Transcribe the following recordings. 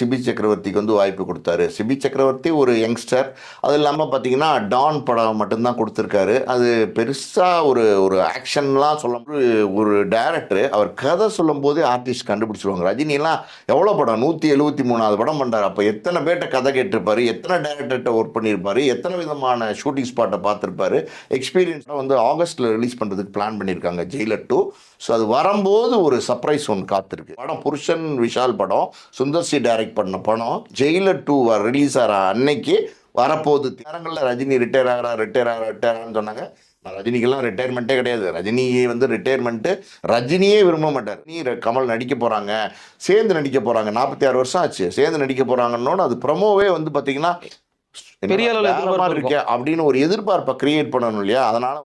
CP சக்கரவர்த்திக்கு வந்து வாய்ப்பு கொடுத்தாரு. சிபி சக்கரவர்த்தி ஒரு யங்ஸ்டர். அது இல்லாமல் பார்த்தீங்கன்னா டான் படம் மட்டும்தான் கொடுத்துருக்காரு. அது பெருசாக ஒரு ஒரு ஆக்ஷன்லாம் சொல்ல ஒரு- டேரக்டர் அவர் கதை சொல்லும் போதே ஆர்டிஸ்ட் கண்டுபிடிச்சிருவாங்க. ரஜினிலாம் எவ்வளோ படம்? நூற்றி எழுபத்தி மூணாவது படம் பண்ணார் அப்போ எத்தனை பேர்ட்ட கதை கேட்டிருப்பாரு? எத்தனை டேரக்டர்கிட்ட ஒர்க் பண்ணியிருப்பாரு? எத்தனை விதமான ஷூட்டிங் ஸ்பாட்டை பார்த்துருப்பாரு? எக்ஸ்பீரியன்ஸ்லாம் வந்து ஆகஸ்ட்டில் ரிலீஸ் பண்ணுறதுக்கு பிளான் பண்ணியிருக்காங்க ஜெயிலர் டூ ஸோ அது வரும்போது ஒரு சர்ப்ரைஸ் ஒன்று காத்திருக்கு. படம் புருஷன் விஷால் படம். சுந்தர் சி டேரக்ட் பண்ண படம் ஜெயிலர் டூ ரிலீஸ் ஆகிற அன்னைக்கு வரப்போகுது. நேரங்களில் ரஜினி ரிட்டையர் ஆகிறா ரிட்டையர் ஆகிறா ரிட்டையர் ஆகிறான்னு சொன்னாங்க. ரஜினிக்கெல்லாம் ரிட்டையர்மெண்ட்டே கிடையாது. ரஜினி வந்து ரிட்டையர்மெண்ட்டு ரஜினியே விரும்ப மாட்டார். நீ கமல் நடிக்க போகிறாங்க சேர்ந்து நடிக்க போகிறாங்க நாற்பத்தி ஆறு வருஷம் ஆச்சு. சேர்ந்து நடிக்க போகிறாங்கன்னோட அது ப்ரொமோவே வந்து பார்த்தீங்கன்னா பெரிய அளவுல இருக்கே அப்படின்னு ஒரு எதிர்பார்ப்பை கிரியேட் பண்ணணும் இல்லையா? அதனால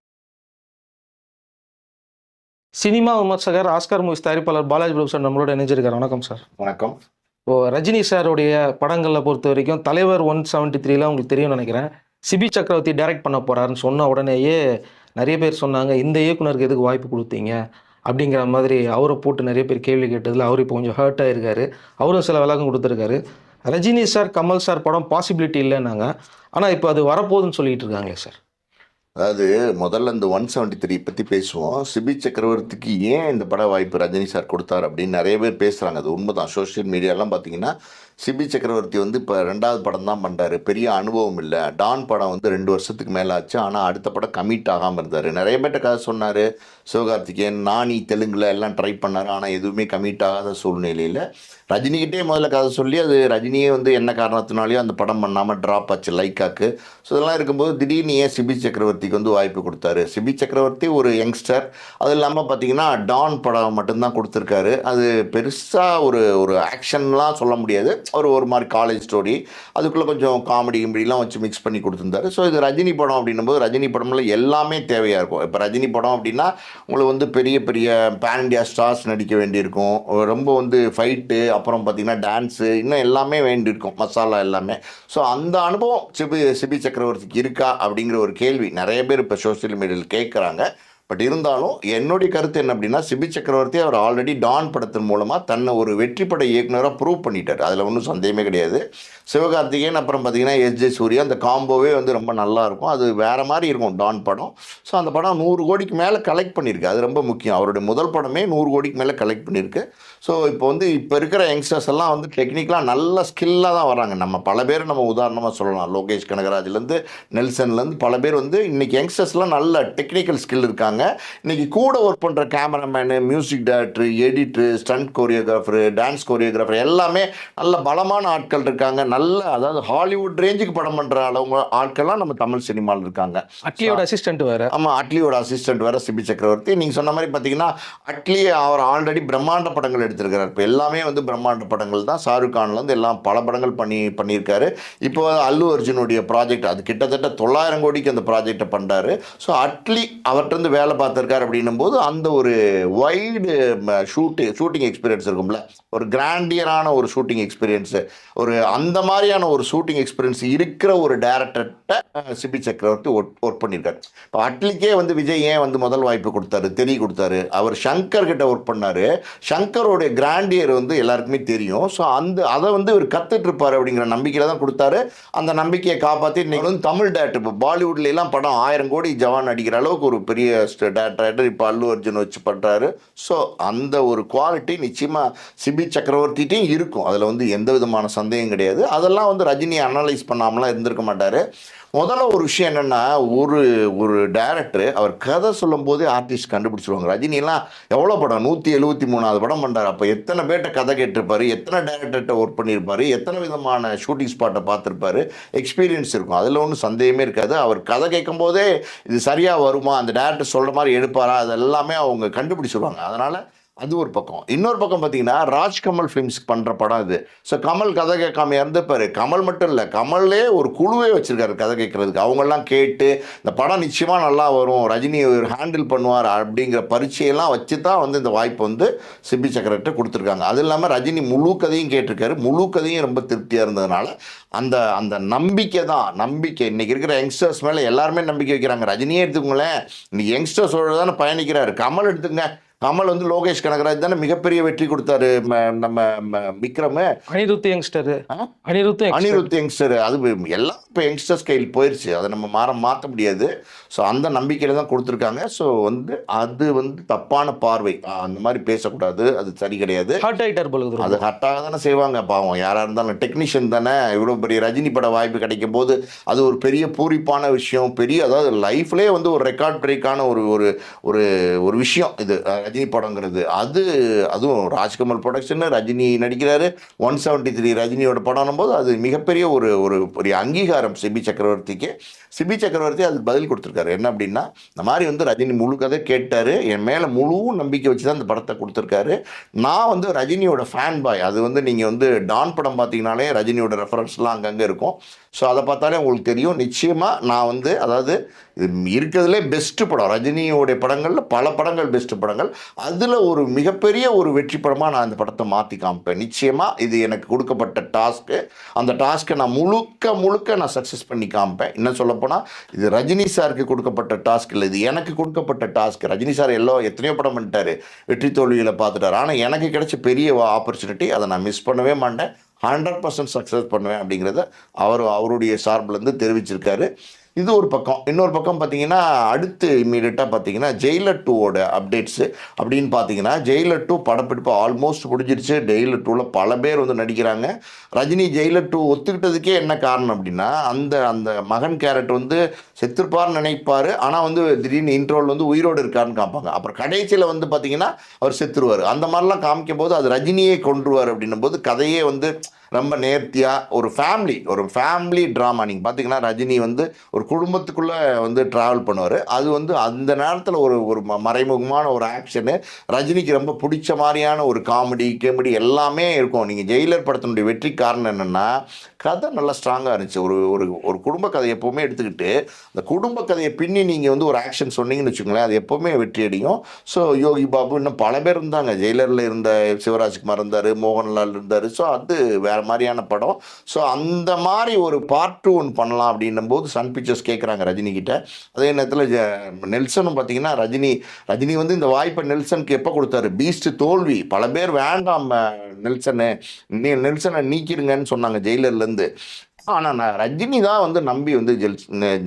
சினிமா விமர்சகர் ஆஸ்கார் மூவிஸ் தயாரிப்பாளர் பாலாஜி பிரபு சார் நம்மளோட இணைஞ்சிருக்காரு. வணக்கம் சார். வணக்கம். இப்போ ரஜினி சாருடைய படங்களில் பொறுத்த வரைக்கும் தலைவர் ஒன் செவன்ட்டி த்ரீலாம் உங்களுக்கு தெரியும்னு நினைக்கிறேன். சிபி சக்கரவர்த்தி டைரக்ட் பண்ண போகிறாருன்னு சொன்ன உடனேயே நிறைய பேர் சொன்னாங்க இந்த இயக்குனருக்கு எதுக்கு வாய்ப்பு கொடுத்தீங்க? அப்படிங்கிற மாதிரி அவரை போட்டு நிறைய பேர் கேள்வி கேட்டதில் அவர் இப்போ கொஞ்சம் ஹர்ட் ஆகிருக்காரு அவரும் சில விளக்கம் கொடுத்துருக்காரு. ரஜினி சார் கமல் சார் படம் பாசிபிலிட்டி இல்லைன்னாங்க. ஆனால் இப்போ அது வரப்போகுதுன்னு சொல்லிகிட்டு இருக்காங்களே சார். அதாவது முதல்ல இந்த ஒன் செவன்ட்டி த்ரீ பற்றி பேசுவோம். சிபி சக்கரவர்த்திக்கு ஏன் இந்த பட வாய்ப்பு ரஜினி சார் கொடுத்தார் அப்படின்னு நிறைய பேர் பேசுகிறாங்க அது உண்மைதான். சோஷியல் மீடியாலாம் பார்த்தீங்கன்னா சிபி சக்கரவர்த்தி வந்து இப்போ ரெண்டாவது படம் தான் பண்ணுறாரு பெரிய அனுபவம் இல்லை. டான் படம் வந்து ரெண்டு வருஷத்துக்கு மேலே ஆச்சு. ஆனால் அடுத்த படம் கமிட் ஆகாமல் இருந்தார். நிறைய பேர்ட்ட கதை சொன்னார். சிவகார்த்திகேயன் நானி தெலுங்கில் எல்லாம் ட்ரை பண்ணார். ஆனால் எதுவுமே கமிட் ஆகாத சூழ்நிலையில் ரஜினிகிட்டே முதல்ல கதை சொல்லி அது ரஜினியே வந்து என்ன காரணத்தினாலையும் அந்த படம் பண்ணாமல் ட்ராப் ஆச்சு லைக்காக்கு ஸோ இதெல்லாம் இருக்கும்போது திடீர்னு ஏன் சிபி சக்கரவர்த்திக்கு வந்து வாய்ப்பு கொடுத்தாரு? சிபி சக்கரவர்த்தி ஒரு யங்ஸ்டர் அது இல்லாமல் பார்த்தீங்கன்னா டான் படம் மட்டும்தான் கொடுத்துருக்காரு. அது பெருசாக ஒரு ஒரு ஆக்ஷன்லாம் சொல்ல முடியாது. அவர் ஒரு மாதிரி காலேஜ் ஸ்டோரி அதுக்குள்ளே கொஞ்சம் காமெடி கிமெடிலாம் வச்சு மிக்ஸ் பண்ணி கொடுத்துருந்தாரு. ஸோ இது ரஜினி படம் அப்படின்னும் போது ரஜினி படம்ல எல்லாமே தேவையாக இருக்கும். இப்போ ரஜினி படம் அப்படின்னா உங்களுக்கு வந்து பெரிய பெரிய பேன் இண்டியா ஸ்டார்ஸ் நடிக்க வேண்டியிருக்கும். ரொம்ப வந்து ஃபைட்டு அப்புறம் பார்த்தீங்கன்னா டான்ஸு இன்னும் எல்லாமே வேண்டியிருக்கும். மசாலா எல்லாமே. ஸோ அந்த அனுபவம் சிபி சிபி சக்கரவர்த்திக்கு இருக்கா அப்படிங்கிற ஒரு கேள்வி நிறைய பேர் இப்போ சோஷியல் மீடியாவில் கேட்குறாங்க பட் இருந்தாலும் என்னுடைய கருத்து என்ன அப்படின்னா சிபி சக்கரவர்த்தி அவர் ஆல்ரெடி டான் படத்தின் மூலமாக தன்னை ஒரு வெற்றி பட இயக்குனராக ப்ரூவ் பண்ணிட்டார். அதில் ஒன்றும் சந்தேகமே கிடையாது. சிவகார்த்திகேயன் அப்புறம் பார்த்தீங்கன்னா எஸ் ஜே சூர்யா அந்த காம்போவே வந்து ரொம்ப நல்லா இருக்கும். அது வேறு மாதிரி இருக்கும் டான் படம். ஸோ அந்த படம் நூறு கோடிக்கு மேலே கலெக்ட் பண்ணியிருக்கு அது ரொம்ப முக்கியம். அவருடைய முதல் படமே நூறு கோடிக்கு மேலே கலெக்ட் பண்ணியிருக்கு ஸோ இப்போ வந்து இப்போ இருக்கிற யங்ஸ்டர்ஸ் எல்லாம் வந்து டெக்னிக்கலாக நல்ல ஸ்கில்லாக தான் வராங்க. நம்ம பல பேர் நம்ம உதாரணமாக சொல்லலாம். லோகேஷ் கனகராஜ்லேருந்து நெல்சன்லேருந்து பல பேர் வந்து இன்றைக்கி யங்ஸ்டர்ஸ்லாம் நல்ல டெக்னிக்கல் ஸ்கில் இருக்காங்க. இன்னைக்கு கூட ஒர்க் பண்ணுற cameraman music director editor stunt choreographer dance choreographer எல்லாமே நல்ல பலமான ஆட்கள் இருக்காங்க. நல்ல அதாவது ஹாலிவுட் ரேஞ்சுக்கு படம் பண்ணுற அளவுங்க ஆட்கள்லாம் நம்ம தமிழ் சினிமாவில் இருக்காங்க. அட்லியோட அசிஸ்டன்ட் வேற. ஆமாம் அட்லியோட அசிஸ்டன்ட் வேற சிபி சக்கரவர்த்தி. நீங்கள் சொன்ன மாதிரி பார்த்தீங்கன்னா அட்லி அவர் ஆல்ரெடி பிரம்மாண்ட படங்கள் எடுத்திருக்கிறார். இப்போ எல்லாமே வந்து பிரம்மாண்ட படங்கள் தான். ஷாருக் கான்லேருந்து எல்லாம் பல படங்கள் பண்ணி பண்ணியிருக்காரு. இப்போ அல்லு அர்ஜுனுடைய ப்ராஜெக்ட் அது கிட்டத்தட்ட தொள்ளாயிரம் கோடிக்கு அந்த ப்ராஜெக்டை பண்ணுறாரு ஸோ அட்லி அவர்கிட்ட வேலை பார்த்துருக்காரு அப்படின்னும் போது அந்த ஒரு வைடு ஷூட்டு ஷூட்டிங் எக்ஸ்பீரியன்ஸ் இருக்கும்ல. ஒரு கிராண்டியரான ஒரு ஷூட்டிங் எக்ஸ்பீரியன்ஸு ஒரு அந்த மாதிரியான ஒரு ஷூட்டிங் எக்ஸ்பீரியன்ஸ் இருக்கிற ஒரு டேரக்டர்கிட்ட சிபி சக்கரவர்த்தி ஒர்க் ஒர்க் பண்ணியிருக்காரு இப்போ அட்லிக்கே வந்து விஜய் ஏன் வந்து முதல் வாய்ப்பு கொடுத்தாரு தெரிய கொடுத்தாரு? அவர் சங்கர் கிட்ட ஒர்க் பண்ணாரு. சங்கரோடைய கிராண்டியர் வந்து எல்லாருக்குமே தெரியும். ஸோ அந்த அதை வந்து இவர் கற்றுட்ருப்பார் அப்படிங்கிற நம்பிக்கையில தான் கொடுத்தாரு. அந்த நம்பிக்கையை காப்பாற்றி இன்னைக்கு வந்து தமிழ் டேரக்டர் இப்போ பாலிவுட்ல எல்லாம் படம் ஆயிரம் கோடி ஜவான் அடிக்கிற அளவுக்கு ஒரு பெரிய டேரக்டர் இப்போ அல்லு அர்ஜுன் வச்சு பண்ணுறாரு ஸோ அந்த ஒரு குவாலிட்டி நிச்சயமாக சிபி சக்கரவர்த்திட்டையும் இருக்கும். அதில் வந்து எந்த விதமான சந்தேகம் கிடையாது. அதெல்லாம் வந்து ரஜினி அனலைஸ் பண்ணாமலாம் இருந்திருக்க மாட்டார். முதல்ல ஒரு விஷயம் என்னென்னா ஒரு ஒரு டேரக்டர் அவர் கதை சொல்லும் போதே ஆர்டிஸ்ட் கண்டுபிடிச்சிருவாங்க ரஜினிலாம் எவ்வளோ படம்? நூற்றி எழுபத்தி மூணாவது படம் பண்ணுறாரு அப்போ எத்தனை பேர்ட்ட கதை கேட்டிருப்பாரு? எத்தனை டேரக்டர்கிட்ட ஒர்க் பண்ணியிருப்பாரு? எத்தனை விதமான ஷூட்டிங் ஸ்பாட்டை பார்த்துருப்பாரு? எக்ஸ்பீரியன்ஸ் இருக்கும். அதில் ஒன்றும் சந்தேகமே இருக்காது. அவர் கதை கேட்கும் போதே இது சரியாக வருமா? அந்த டேரக்டர் சொல்கிற மாதிரி எடுப்பாரா? அதெல்லாமே அவங்க கண்டுபிடிச்சிருவாங்க. அதனால் அது ஒரு பக்கம். இன்னொரு பக்கம் பார்த்தீங்கன்னா ராஜ்கமல் ஃபிலிம்ஸ் பண்ணுற படம் இது. ஸோ கமல் கதை கேட்காம இறந்துப்பாரு. கமல் மட்டும் இல்லை கமல்லே ஒரு குழுவே வச்சுருக்காரு கதை கேட்கறதுக்கு. அவங்கெல்லாம் கேட்டு இந்த படம் நிச்சயமாக நல்லா வரும் ரஜினி ஹேண்டில் பண்ணுவார் அப்படிங்கிற பரீட்சையெல்லாம் வச்சு தான் வந்து இந்த வாய்ப்பு வந்து சிபி சக்கரவர்த்தி கொடுத்துருக்காங்க. அது இல்லாமல் ரஜினி முழு கதையும் கேட்டிருக்காரு. முழு கதையும் ரொம்ப திருப்தியாக இருந்ததுனால அந்த அந்த நம்பிக்கை தான். நம்பிக்கை. இன்றைக்கி இருக்கிற யங்ஸ்டர்ஸ் மேலே எல்லாருமே நம்பிக்கை வைக்கிறாங்க. ரஜினியே எடுத்துக்கோங்களேன். இன்னைக்கு யங்ஸ்டர்ஸோட தானே பயணிக்கிறார். கமல் எடுத்துங்க கமல் வந்து லோகேஷ் கனகராஜ் தானே மிகப்பெரிய வெற்றி கொடுத்தாரு நம்ம விக்ரம். அனிருத் யங்ஸ்டர்? அனிருத். அனிருத் யங்ஸ்டர். அது எல்லாம் இப்போ யங்ஸ்டர்ஸ் கையில் போயிடுச்சு அதை நம்ம மாற மாற்ற முடியாது. ஸோ அந்த நம்பிக்கையில் தான் கொடுத்துருக்காங்க. ஸோ வந்து அது வந்து தப்பான பார்வை. அந்த மாதிரி பேசக்கூடாது. அது சரி கிடையாது. ஹார்ட் ஆயிட்டார் போல அது கரெக்டாக தானே செய்வாங்க. பாவம் யாராக இருந்தாலும் டெக்னீஷியன் தானே. இவ்வளோ பெரிய ரஜினி பட வாய்ப்பு கிடைக்கும் போது அது ஒரு பெரிய பூரிப்பான விஷயம். பெரிய அதாவது லைஃப்லேயே வந்து ஒரு ரெக்கார்ட் பிரேக்கான ஒரு ஒரு ஒரு ஒரு விஷயம் இது. ரஜினி படங்கிறது. அது அதுவும் ராஜ்கமல் ப்ரொடக்ஷன் ரஜினி நடிக்கிறாரு. ஒன் செவன்ட்டி த்ரீ ரஜினியோட படம்னும் போது அது மிகப்பெரிய ஒரு ஒரு பெரிய அங்கீகாரம் சிபி சக்கரவர்த்திக்கு. சிபி சக்கரவர்த்தி அதுக்கு பதில் கொடுத்துருக்காரு. என்ன அப்படின்னா இந்த மாதிரி வந்து ரஜினி முழு கதை கேட்டார். என் மேலே முழு நம்பிக்கை வச்சு தான் இந்த படத்தை கொடுத்துருக்காரு. நான் வந்து ரஜினியோட ஃபேன் பாய் அது வந்து நீங்கள் வந்து டான் படம் பார்த்தீங்கனாலே ரஜினியோட ரெஃபரன்ஸ்லாம் அங்கங்கே இருக்கும். ஸோ அதை பார்த்தாலே உங்களுக்கு தெரியும். நிச்சயமாக நான் வந்து அதாவது இது இருக்கிறதுலே பெஸ்ட்டு படம். ரஜினியோடைய படங்களில் பல படங்கள் பெஸ்ட்டு படங்கள். அதில் ஒரு மிகப்பெரிய ஒரு வெற்றி படமாக நான் இந்த படத்தை மாற்றி காமிப்பேன். நிச்சயமாக இது எனக்கு கொடுக்கப்பட்ட டாஸ்க்கு அந்த டாஸ்க்கை நான் முழுக்க முழுக்க நான் சக்ஸஸ் பண்ணி காமிப்பேன். இன்னும் சொல்லப்போனால் இது ரஜினி சாருக்கு கொடுக்கப்பட்ட டாஸ்க் இல்லை இது எனக்கு கொடுக்கப்பட்ட டாஸ்க் ரஜினி சார் எல்லோ எத்தனையோ படம் பண்ணிட்டார். வெற்றி தோல்வியில் பார்த்துட்டார். ஆனால் எனக்கு கிடைச்ச பெரிய ஆப்பர்ச்சுனிட்டி அதை நான் மிஸ் பண்ணவே மாட்டேன். ஹண்ட்ரட் பர்சன்ட் சக்ஸஸ் பண்ணுவேன் அப்படிங்கிறத அவர் அவருடைய சார்பிலேருந்து தெரிவிச்சிருக்காரு. இது ஒரு பக்கம். இன்னொரு பக்கம் பார்த்தீங்கன்னா அடுத்து இம்மீடியட்டாக பார்த்தீங்கன்னா ஜெயிலர் டூவோட அப்டேட்ஸு அப்படின்னு பார்த்தீங்கன்னா ஜெயிலர் டூ படப்பிடிப்பு ஆல்மோஸ்ட் முடிஞ்சிருச்சு. ஜெயிலர் டூவில் பல பேர் வந்து நடிக்கிறாங்க. ரஜினி ஜெயிலர் டூ ஒத்துக்கிட்டதுக்கே என்ன காரணம் அப்படின்னா அந்த அந்த மகன் கேரட் வந்து செத்துருப்பார்னு நினைப்பார். ஆனால் வந்து திடீர்னு இன்ட்ரோல் வந்து உயிரோடு இருக்காருன்னு காமிப்பாங்க. அப்புறம் கடைசியில் வந்து பார்த்தீங்கன்னா அவர் செத்துருவார். அந்த மாதிரிலாம் காமிக்கும் போது அது ரஜினியே கொன்றுவார் அப்படின்னும் போது கதையே வந்து ரொம்ப நேர்த்தியாக ஒரு ஃபேமிலி ஒரு ஃபேமிலி ட்ராமா நீங்கள் பார்த்தீங்கன்னா ரஜினி வந்து ஒரு குடும்பத்துக்குள்ளே வந்து ட்ராவல் பண்ணுவார். அது வந்து அந்த நேரத்தில் ஒரு ஒரு ம- மறைமுகமான ஒரு ஆக்ஷனு ரஜினிக்கு ரொம்ப பிடிச்ச மாதிரியான ஒரு காமெடி கேமெடி எல்லாமே இருக்கும். நீங்கள் ஜெயிலர் படத்தினுடைய வெற்றி காரணம் என்னென்னா கதை நல்லா ஸ்ட்ராங்காக இருந்துச்சு. ஒரு ஒரு ஒரு குடும்ப கதை எப்போவுமே எடுத்துக்கிட்டு அந்த குடும்ப கதையை பின்னி நீங்கள் வந்து ஒரு ஆக்ஷன் சொன்னீங்கன்னு வச்சுக்கோங்களேன் அது எப்போவுமே வெற்றி அடியும். ஸோ யோகி பாபு இன்னும் பல பேர் இருந்தாங்க. ஜெயிலரில் இருந்த சிவராஜ்குமார் இருந்தார் மோகன்லால் இருந்தார். ஸோ அது வேறு மாதிரியான படம். ஸோ அந்த மாதிரி ஒரு பார்ட் டூ ஒன்று பண்ணலாம் அப்படின்னும் போது சன் பிக்சர்ஸ் கேட்குறாங்க ரஜினிகிட்ட அதே நேரத்தில் ஜ- நெல்சனும் பார்த்தீங்கன்னா ரஜினி ரஜினி வந்து இந்த வாய்ப்பை நெல்சனுக்கு எப்போ கொடுத்தாரு? பீஸ்ட் தோல்வி. பல பேர் வேண்டாம் நெல்சனு. நீ நெல்சனை நீக்கிருங்கன்னு சொன்னாங்க ஜெயிலர்லேருந்து ஆனால் நான் ரஜினி தான் வந்து நம்பி வந்து ஜெல்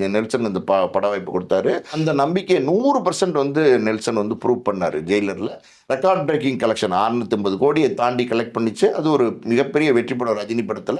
நெல்சன் இந்த ப பட வாய்ப்பு கொடுத்தாரு. அந்த நம்பிக்கையை நூறு பர்சன்ட் வந்து நெல்சன் வந்து ப்ரூவ் பண்ணார் ஜெயிலரில். ரெக்கார்ட் பிரேக்கிங் கலெக்ஷன் 650 கோடியை தாண்டி கலெக்ட் பண்ணிச்சு. அது ஒரு மிகப்பெரிய வெற்றி படம் ரஜினி படத்தில்.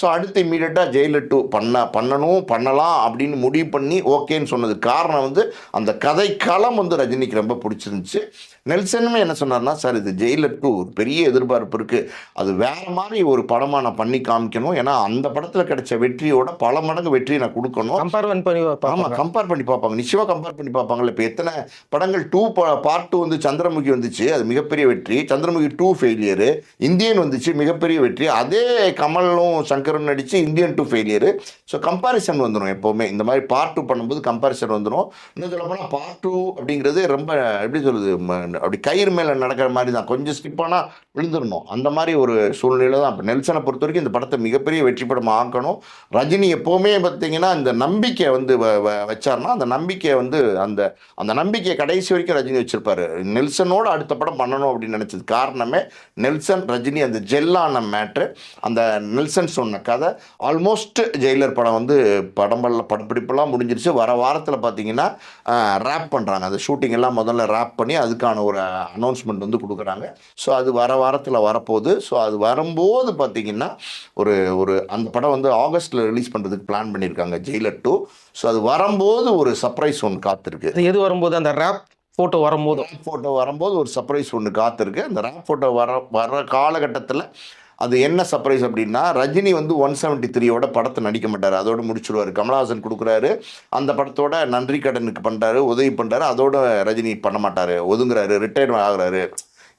ஸோ அடுத்து இமீடியட்டாக ஜெயிலர் டூ பண்ண பண்ணணும் பண்ணலாம் அப்படின்னு முடிவு பண்ணி ஓகேன்னு சொன்னது காரணம் வந்து அந்த கதை களம் வந்து ரஜினிக்கு ரொம்ப பிடிச்சிருந்துச்சு. நெல்சனுமே என்ன சொன்னார்னா சார் இது ஜெயிலர் டூ ஒரு பெரிய எதிர்பார்ப்பு இருக்குது அது வேற மாதிரி ஒரு படமாக நான் பண்ணி காமிக்கணும். ஏன்னா அந்த படத்தில் கிடைச்ச வெற்றியோட பல மடங்கு வெற்றி நான் கொடுக்கணும். கம்பேர் பண்ணி ஆமா பார்ப்பாங்க. கம்பேர் பண்ணி பார்ப்பாங்க. நிச்சயமா கம்பேர் பண்ணி பார்ப்பாங்கல்ல இப்போ எத்தனை படங்கள் டூ பார்ட் டூ வந்து சந்திரமுகி வந்துச்சு. அது மிகப்பெரிய வெற்றி. சந்திரமுகி டூ ஃபெயிலியரு இந்தியன் வந்துச்சு மிகப்பெரிய வெற்றி. அதே கமலும் சங்கரும் நடித்து Indian two failure so comparison வந்துடும் எப்போவுமே. இந்த மாதிரி பார்ட் டூ பண்ணும்போது கம்பாரிசன் வந்துடும் இன்னும் சொல்ல போனால் பார்ட் டூ அப்படிங்கிறது ரொம்ப எப்படி சொல்லுது அப்படி கயிறு மேலே நடக்கிற மாதிரி தான். கொஞ்சம் ஸ்கிப் ஆனால் விழுந்துடணும் அந்த மாதிரி ஒரு சூழ்நிலை தான். இப்போ நெல்சனை பொறுத்த வரைக்கும் இந்த படத்தை மிகப்பெரிய வெற்றி படம் ஆக்கணும். ரஜினி எப்போவுமே பார்த்தீங்கன்னா இந்த நம்பிக்கை வந்து வ- வ- வச்சார்னா அந்த நம்பிக்கையை வந்து அந்த அந்த நம்பிக்கையை கடைசி வரைக்கும் ரஜினி வச்சிருப்பாரு. நெல்சனோட அடுத்த படம் பண்ணணும் அப்படின்னு நினச்சது. காரணமே நெல்சன் ரஜினி அந்த ஜெல்லான மேட்ரு அந்த நெல்சன் சொன்ன கதை ஆல்மோஸ்ட் ஜெயிலர் படம் வந்து படம்பல்ல படப்பிடிப்பெல்லாம் முடிஞ்சிருச்சு. வர வாரத்தில் பார்த்தீங்கன்னா ரேப் பண்ணுறாங்க அந்த ஷூட்டிங் எல்லாம் முதல்ல ரேப் பண்ணி அதுக்கான ஒரு அனௌன்ஸ்மெண்ட் வந்து கொடுக்குறாங்க. ஸோ அது வர வாரத்தில் வரப்போகுது. ஸோ அது வரும்போது பார்த்தீங்கன்னா ஒரு ஒரு அந்த படம் வந்து ஆகஸ்ட்டில் ரிலீஸ் பண்ணுறதுக்கு பிளான் பண்ணியிருக்காங்க ஜெயிலர் டூ ஸோ அது வரும்போது ஒரு சர்ப்ரைஸ் ஒன்று காத்திருக்கு. எது வரும்போது? அந்த ரேப் ஃபோட்டோ வரும்போது. ஃபோட்டோ வரும்போது ஒரு சர்ப்ரைஸ் ஒன்று காத்திருக்கு. அந்த ரேப் ஃபோட்டோ வர வர காலகட்டத்தில் அது என்ன சர்ப்ரைஸ் அப்படின்னா ரஜினி வந்து ஒன் செவன்ட்டி த்ரீயோட படத்தை நடிக்க மாட்டார். அதோடு முடிச்சுடுவார் கமலஹாசன் கொடுக்குறாரு. அந்த படத்தோட நன்றி கடனுக்கு பண்ணுறாரு உதவி பண்ணுறாரு அதோட ரஜினி பண்ண மாட்டார். ஒதுங்குறாரு ரிட்டையர் ஆகுறாரு.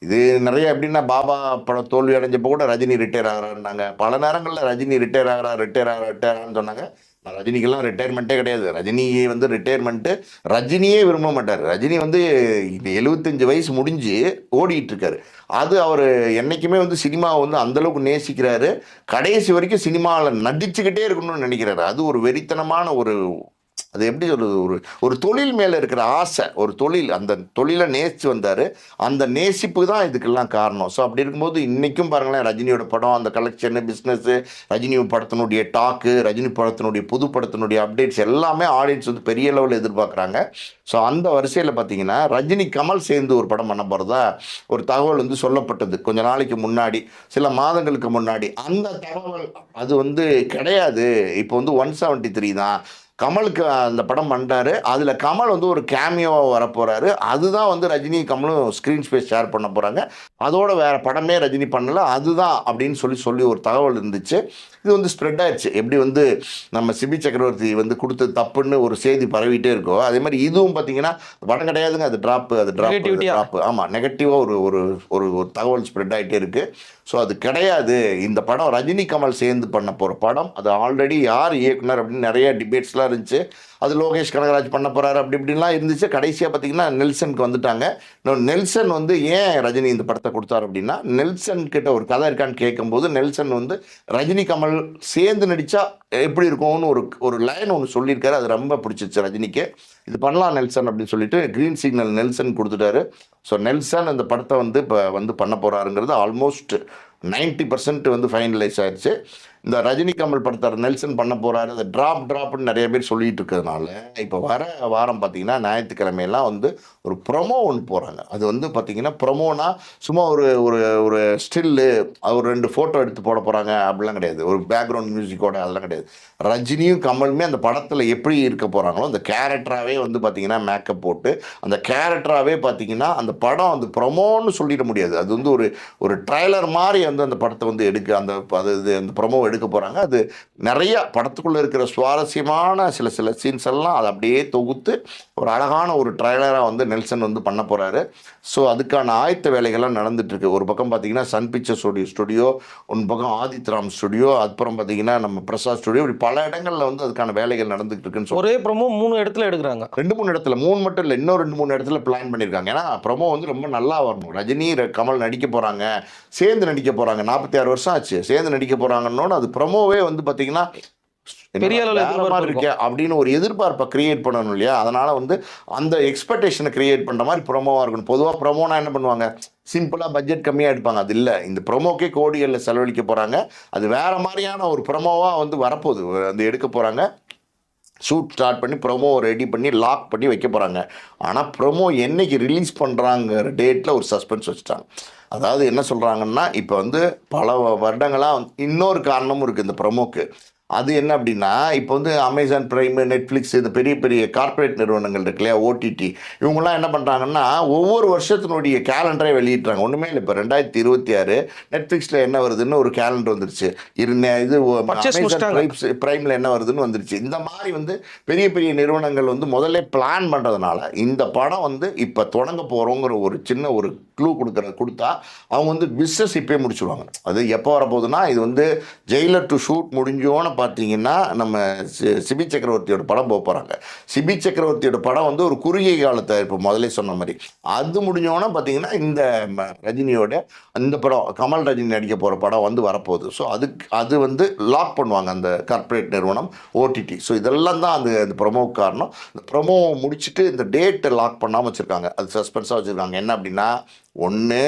இது நிறைய எப்படின்னா பாபா படம் தோல்வி அடைஞ்சப்போ கூட ரஜினி ரிட்டையர் ஆகிறாருன்னாங்க. பல நேரங்களில் ரஜினி ரிட்டையர் ஆகிறா ரிட்டையர் ஆகிறா ரிட்டையர் ஆகிறான்னு சொன்னாங்க. ரஜினிக்கெல்லாம் ரிட்டையர்மெண்ட்டே கிடையாது. ரஜினி வந்து ரிட்டையர்மெண்ட்டு ரஜினியே விரும்ப மாட்டார். ரஜினி வந்து இந்த எழுபத்தஞ்சு வயசு முடிஞ்சு ஓடிட்டு இருக்காரு அது அவர் என்னைக்குமே வந்து சினிமாவை வந்து அந்தளவுக்கு நேசிக்கிறாரு. கடைசி வரைக்கும் சினிமாவில் நடிச்சுக்கிட்டே இருக்கணும்னு நினைக்கிறாரு. அது ஒரு வெறித்தனமான ஒரு அது எப்படி சொல்றது? ஒரு ஒரு தொழில் மேலே இருக்கிற ஆசை ஒரு தொழில் அந்த தொழிலை நேசித்து வந்தார். அந்த நேசிப்பு தான் இதுக்கெல்லாம் காரணம். ஸோ அப்படி இருக்கும்போது இன்றைக்கும் பாருங்களேன் ரஜினியோட படம் அந்த கலெக்ஷனு பிஸ்னஸ்ஸு ரஜினி படத்தினுடைய டாக்கு ரஜினி படத்தினுடைய புது படத்தினுடைய அப்டேட்ஸ் எல்லாமே ஆடியன்ஸ் வந்து பெரிய லெவலில் எதிர்பார்க்குறாங்க. ஸோ அந்த வரிசையில் பார்த்தீங்கன்னா ரஜினி கமல் சேர்ந்து ஒரு படம் பண்ண போகிறதா ஒரு தகவல் வந்து சொல்லப்பட்டது கொஞ்ச நாளைக்கு முன்னாடி சில மாதங்களுக்கு முன்னாடி. அந்த தகவல் அது வந்து கிடையாது. இப்போ வந்து ஒன் செவன்ட்டி த்ரீ தான். கமலுக்கு அந்த படம் பண்ணுறாரு அதில் கமல் வந்து ஒரு கேமியோவாக வரப்போகிறாரு அதுதான் வந்து ரஜினி கமலும் ஸ்க்ரீன் ஸ்பேஸ் ஷேர் பண்ண போகிறாங்க அதோட வேறு படமே ரஜினி பண்ணல. அதுதான் அப்படின்னு சொல்லி சொல்லி ஒரு தகவல் இருந்துச்சு. இது வந்து ஸ்ப்ரெட் ஆயிடுச்சு. எப்படி வந்து நம்ம சிபி சக்கரவர்த்தி வந்து கொடுத்தது தப்புன்னு ஒரு செய்தி பரவிட்டே இருக்கோ அதே மாதிரி இதுவும் பார்த்தீங்கன்னா படம் கிடையாதுங்க. அது ட்ராப்பு அது ட்ராப்? ட்ராப் ஆமாம் நெகட்டிவாக ஒரு ஒரு ஒரு ஒரு தகவல் ஸ்ப்ரெட் ஆகிட்டே இருக்குது ஸோ அது கிடையாது. இந்த படம் ரஜினி கமல் சேர்ந்து பண்ண போகிற படம். அது ஆல்ரெடி யார் இயக்குனர் அப்படின்னு நிறைய டிபேட்ஸ்லாம் இருந்துச்சு. அது லோகேஷ் கனகராஜ் பண்ண போகிறாரு அப்படி இப்படின்லாம் இருந்துச்சு. கடைசியாக பார்த்தீங்கன்னா நெல்சனுக்கு வந்துட்டாங்க. நெல்சன் வந்து ஏன் ரஜினி இந்த படத்தை கொடுத்தாரு அப்படின்னா நெல்சன் கிட்ட ஒரு கதை இருக்கான்னு கேட்கும்போது நெல்சன் வந்து ரஜினி கமல் சேர்ந்து நடித்தா எப்படி இருக்கும்னு ஒரு ஒரு லைன் ஒன்று சொல்லியிருக்காரு. அது ரொம்ப பிடிச்சிச்சு ரஜினிக்கு. இது பண்ணலாம் நெல்சன் அப்படின்னு சொல்லிட்டு க்ரீன் சிக்னல் நெல்சன் கொடுத்துட்டாரு. ஸோ நெல்சன் அந்த படத்தை வந்து இப்போ வந்து பண்ண போகிறாருங்கிறது ஆல்மோஸ்ட் 90% பர்சன்ட் வந்து ஃபைனலைஸ் ஆயிடுச்சு இந்த ரஜினி கமல் படத்தை நெல்சன் பண்ண போகிறாரு அதை ட்ராப் ட்ராப்னு நிறைய பேர் சொல்லிட்டு இருக்கிறதுனால இப்போ வர வாரம் பார்த்தீங்கன்னா ஞாயிற்றுக்கிழமையெல்லாம் வந்து ஒரு ப்ரொமோ ஒன்று போகிறாங்க அது வந்து பார்த்தீங்கன்னா ப்ரொமோனா சும்மா ஒரு ஒரு ஒரு ஸ்டில்லு ஒரு ரெண்டு ஃபோட்டோ எடுத்து போட போகிறாங்க அப்படிலாம் கிடையாது. ஒரு பேக்ரவுண்ட் மியூசிக்கோட அதெல்லாம் கிடையாது. ரஜினியும் கமலுமே அந்த படத்தில் எப்படி இருக்க போகிறாங்களோ அந்த கேரக்டராகவே வந்து பார்த்தீங்கன்னா மேக்கப் போட்டு அந்த கேரக்டராகவே பார்த்தீங்கன்னா அந்த படம் அந்த ப்ரொமோன்னு சொல்லிட முடியாது. அது வந்து ஒரு ஒரு ட்ரைலர் மாதிரி வந்து அந்த படத்தை வந்து எடுக்க அந்த அது இது அந்த ப்ரொமோ எடுக்க போகிறாங்க அது நிறைய படத்துக்குள்ளே இருக்கிற சுவாரஸ்யமான சில சில சீன்ஸ் எல்லாம் அதை அப்படியே தொகுத்து ஒரு அழகான ஒரு ட்ரைலராக வந்து நெல்சன் வந்து பண்ண போகிறாரு ஸோ அதுக்கான ஆயத்த வேலைகள்லாம் நடந்துட்டு இருக்கு ஒரு பக்கம் பார்த்தீங்கன்னா சன் பிக்சர் ஸ்டுடியோ ஸ்டுடியோ ஒரு பக்கம் ஆதித்ராம் ஸ்டுடியோ அப்புறம் பார்த்தீங்கன்னா நம்ம பிரசாத் ஸ்டுடியோ இப்படி பல இடங்களில் வந்து அதுக்கான வேலைகள் நடந்துகிட்டு இருக்குன்னு ஒரே ப்ரோமோ மூணு இடத்துல எடுக்கிறாங்க. ரெண்டு மூணு இடத்துல. மூணு மட்டும் இல்லை இன்னும் ரெண்டு மூணு இடத்துல பிளான் பண்ணியிருக்காங்க ஏன்னா ப்ரொமோ வந்து ரொம்ப நல்லா வரணும். ரஜினி ர- கமல் நடிக்க போகிறாங்க சேர்ந்து நடிக்க போகிறாங்க நாற்பத்தி ஆறு வருஷம் ஆச்சு. சேர்ந்து நடிக்க போகிறாங்கன்னு அது ப்ரொமோவே வந்து பார்த்தீங்கன்னா பெரிய அளவுல இருக்கே அப்படின்னு ஒரு எதிர்பார்ப்பை கிரியேட் பண்ணணும் இல்லையா? அதனால வந்து அந்த எக்ஸ்பெக்டேஷனை கிரியேட் பண்ணுற மாதிரி ப்ரொமோவாக இருக்கணும். பொதுவாக ப்ரொமோனா என்ன பண்ணுவாங்க? சிம்பிளாக பட்ஜெட் கம்மியாக எடுப்பாங்க. அது இல்லை. இந்த ப்ரொமோக்கே கோடிகளில் செலவழிக்க போகிறாங்க அது வேற மாதிரியான ஒரு ப்ரொமோவாக வந்து வரப்போகுது. அந்த எடுக்க போகிறாங்க ஷூட் ஸ்டார்ட் பண்ணி ப்ரொமோ ரெடி பண்ணி லாக் பண்ணி வைக்க போகிறாங்க ஆனால் ப்ரொமோ என்னைக்கு ரிலீஸ் பண்ணுறாங்கிற டேட்டில் ஒரு சஸ்பென்ஸ் வச்சுட்டாங்க. அதாவது என்ன சொல்கிறாங்கன்னா இப்போ வந்து பல வருடங்களாக இன்னொரு காரணமும் இருக்குது இந்த ப்ரொமோக்கு. அது என்ன அப்படின்னா இப்போ வந்து அமேசான் பிரைமு நெட்ஃப்ளிக்ஸ் இந்த பெரிய பெரிய கார்ப்பரேட் நிறுவனங்கள் இருக்கு இல்லையா ஓடிடி இவங்கெல்லாம் என்ன பண்ணுறாங்கன்னா ஒவ்வொரு வருஷத்தினுடைய கேலண்டரை வெளியிட்றாங்க ஒன்றுமே இல்லை இப்போ ரெண்டாயிரத்தி இருபத்தி ஆறு நெட்ஃப்ளிக்ஸில் என்ன வருதுன்னு ஒரு கேலண்டர் வந்துருச்சு. இருந்த இது. பிரைம்ஸ் பிரைமில் என்ன வருதுன்னு வந்துருச்சு. இந்த மாதிரி வந்து பெரிய பெரிய நிறுவனங்கள் வந்து முதல்ல பிளான் பண்ணுறதுனால இந்த படம் வந்து இப்போ தொடங்க போகிறோங்கிற ஒரு சின்ன ஒரு க்ளூ கொடுக்குற கொடுத்தா அவங்க வந்து பிஸ்னஸ் இப்போயே முடிச்சுடுவாங்க அது எப்போ வரப்போகுதுன்னா இது வந்து ஜெயிலர் டு ஷூட் முடிஞ்சோன்னு பார்த்தீங்கன்னா நம்ம சி- சிபி சக்கரவர்த்தியோட படம் போக போகிறாங்க சிபி சக்கரவர்த்தியோட படம் வந்து ஒரு குறுகிய காலத்தை இப்போ முதல்ல சொன்ன மாதிரி. அது முடிஞ்சோன்னா பார்த்தீங்கன்னா இந்த ம- ரஜினியோட இந்த படம் கமல் ரஜினி நடிக்க போகிற படம் வந்து வரப்போகுது. ஸோ அதுக்கு அது வந்து லாக் பண்ணுவாங்க அந்த கார்ப்பரேட் நிறுவனம் ஓடிடி ஸோ இதெல்லாம் தான் அந்த அந்த ப்ரொமோவுக்கு காரணம். இந்த ப்ரொமோ முடிச்சுட்டு இந்த டேட்டை லாக் பண்ணாமல் வச்சுருக்காங்க. அது சஸ்பென்ஸாக வச்சுருக்காங்க. என்ன அப்படின்னா ஒன்று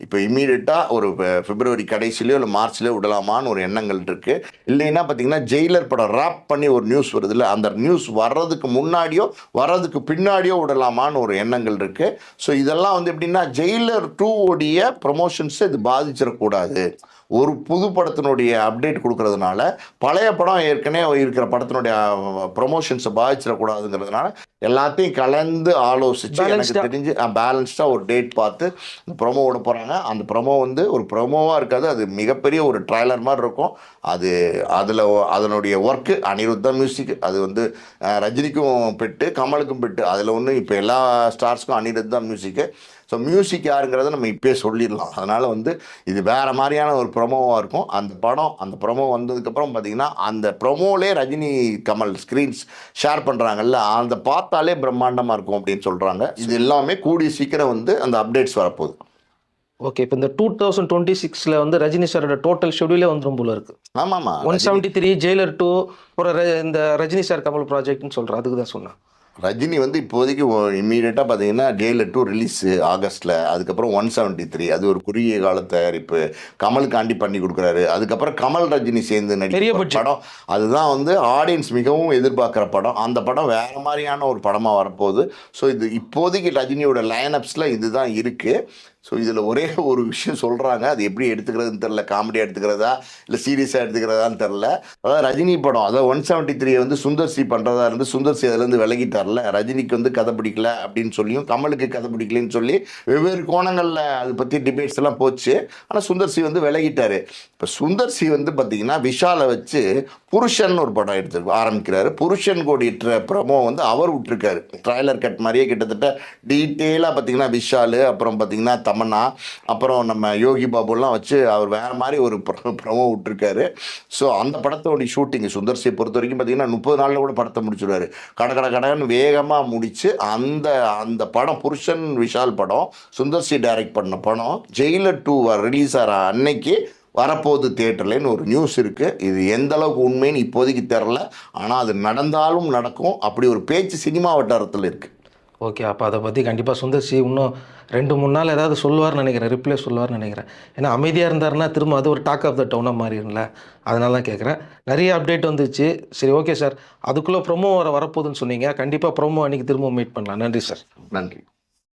இப்போ இம்மீடியட்டாக ஒரு பிப்ரவரி கடைசிலையோ இல்லை மார்ச்லேயோ விடலாமான்னு ஒரு எண்ணங்கள் இருக்குது இல்லைன்னா பார்த்தீங்கன்னா ஜெயிலர் படம் ரேப் பண்ணி ஒரு நியூஸ் வருது இல்லை அந்த நியூஸ் வர்றதுக்கு முன்னாடியோ வர்றதுக்கு பின்னாடியோ விடலாமான்னு ஒரு எண்ணங்கள் இருக்குது ஸோ இதெல்லாம் வந்து எப்படின்னா ஜெயிலர் டூ உடைய ப்ரொமோஷன்ஸை இது பாதிச்சிடக்கூடாது. ஒரு புது படத்தினுடைய அப்டேட் கொடுக்கறதுனால பழைய படம் ஏற்கனவே இருக்கிற படத்தினுடைய ப்ரொமோஷன்ஸை பாதிச்சிடக்கூடாதுங்கிறதுனால எல்லாத்தையும் கலந்து ஆலோசித்து எனக்கு. தெரிஞ்சு பேலன்ஸ்டாக ஒரு டேட் பார்த்து இந்த ப்ரொமோ விட போகிறாங்க அந்த ப்ரொமோ வந்து ஒரு ப்ரொமோவாக இருக்காது. அது மிகப்பெரிய ஒரு ட்ரைலர் மாதிரி இருக்கும். அது அதில் அதனுடைய ஒர்க்கு அனிருத்தா மியூசிக் அது வந்து ரஜினிக்கும் பெட்டு கமலுக்கும் பெட்டு அதில் ஒன்று இப்போ எல்லா ஸ்டார்ஸ்க்கும் அனிருத்தா மியூசிக்கு ஸோ மியூசிக் யாருங்கிறத நம்ம இப்பயே சொல்லிடலாம். அதனால் வந்து இது வேறு மாதிரியான ஒரு ப்ரொமோவாக இருக்கும். அந்த படம் அந்த ப்ரொமோ வந்ததுக்கப்புறம் பார்த்தீங்கன்னா அந்த ப்ரொமோலே ரஜினி கமல் ஸ்க்ரீன்ஸ் ஷேர் பண்ணுறாங்கல்ல அந்த பார்த்தாலே பிரம்மாண்டமாக இருக்கும் அப்படின்னு சொல்கிறாங்க இது எல்லாமே கூடிய சீக்கிரம் வந்து அந்த அப்டேட்ஸ் வரப்போகுது. ஓகே இப்போ இந்த டூ தௌசண்ட் டுவெண்ட்டி சிக்ஸில் வந்து ரஜினி சாரோட டோட்டல் ஷெடியூலே வந்துடும் போல இருக்கு. ஆமாமா one seventy three Jailer two ஒரு இந்த ரஜினி சார் கமல் ப்ராஜெக்ட்னு சொல்கிறேன் அதுக்கு தான் சொன்னேன். ரஜினி வந்து இப்போதைக்கு இம்மீடியட்டாக பார்த்தீங்கன்னா ஜெயிலர் டூ ரிலீஸ் ஆகஸ்ட்டில் அதுக்கப்புறம் ஒன் செவன்ட்டி த்ரீ அது ஒரு குறுகிய கால தயாரிப்பு. கமலுக்காண்டி பண்ணி கொடுக்குறாரு. அதுக்கப்புறம் கமல் ரஜினி சேர்ந்து நடிக்கிற. படம். அதுதான் வந்து ஆடியன்ஸ் மிகவும் எதிர்பார்க்குற படம். அந்த படம் வேற மாதிரியான ஒரு படமாக வரப்போகுது. ஸோ இது இப்போதைக்கு ரஜினியோட லைனப்ஸில் இதுதான் இருக்குது ஸோ இதில் ஒரே ஒரு விஷயம் சொல்கிறாங்க அது எப்படி எடுத்துக்கிறதுன்னு தெரில காமெடியாக எடுத்துக்கிறதா? இல்லை சீரியஸாக எடுத்துக்கிறதான்னு தெரில அதாவது ரஜினி படம் அதாவது ஒன் செவன்ட்டி த்ரீ வந்து சுந்தர் சி பண்ணுறதா இருந்து சுந்தர் சி அதுலேருந்து விலகிட்டார்ல. ரஜினிக்கு வந்து கதை பிடிக்கல அப்படின்னு சொல்லியும் கமலுக்கு கதை பிடிக்கலன்னு சொல்லி வெவ்வேறு கோணங்களில் அதை பற்றி டிபேட்ஸ் எல்லாம் போச்சு. ஆனால் சுந்தர் சி வந்து விலகிட்டாரு. இப்போ சுந்தர் சி வந்து பார்த்தீங்கன்னா விஷாலை வச்சு புருஷன் ஒரு படம் எடுத்து ஆரம்பிக்கிறாரு. புருஷன் கோடிட்டுற ப்ரமோ வந்து அவர் விட்டுருக்காரு. ட்ரைலர் கட் மாதிரியே கிட்டத்தட்ட டீட்டெயிலாக பார்த்தீங்கன்னா விஷால் அப்புறம் பார்த்தீங்கன்னா தமன்னா அப்புறம் நம்ம யோகி பாபுலாம் வச்சு அவர் வேற மாதிரி ஒரு ப்ரமோ விட்டுருக்காரு. ஸோ அந்த படத்தோடைய ஷூட்டிங் சுந்தர்சியை பொறுத்த வரைக்கும் பார்த்தீங்கன்னா முப்பது நாளில் கூட படத்தை முடிச்சுடுவார் கட கட கடன்னு வேகமாக முடித்து அந்த அந்த படம் புருஷன் விஷால் படம் சுந்தர்சி டைரக்ட் பண்ண படம் ஜெயிலர் டூ ரிலீஸ் ஆகிற அன்னைக்கு வரப்போகுது தேட்டர்லேன்னு ஒரு நியூஸ் இருக்குது இது எந்த அளவுக்கு உண்மைன்னு இப்போதைக்கு தெரில ஆனால் அது நடந்தாலும் நடக்கும். அப்படி ஒரு பேச்சு சினிமா வட்டாரத்தில் இருக்குது ஓகே அப்போ அதை பற்றி கண்டிப்பாக சுந்தர் சி இன்னும் ரெண்டு மூணு நாள் ஏதாவது சொல்லுவார்னு நினைக்கிறேன் ரிப்ளை சொல்லுவார்னு நினைக்கிறேன். ஏன்னா அமைதியாக இருந்தாருன்னா திரும்ப அது ஒரு டாக் ஆஃப் த டவுனாக மாறிடும்ல. அதனால தான் கேட்குறேன் நிறைய அப்டேட் வந்துச்சு. சரி ஓகே சார் அதுக்குள்ளே ப்ரொமோ வர வரப்போகுதுன்னு சொன்னீங்க. கண்டிப்பாக ப்ரொமோ அன்றைக்கி திரும்ப மீட் பண்ணலாம். நன்றி சார் நன்றி.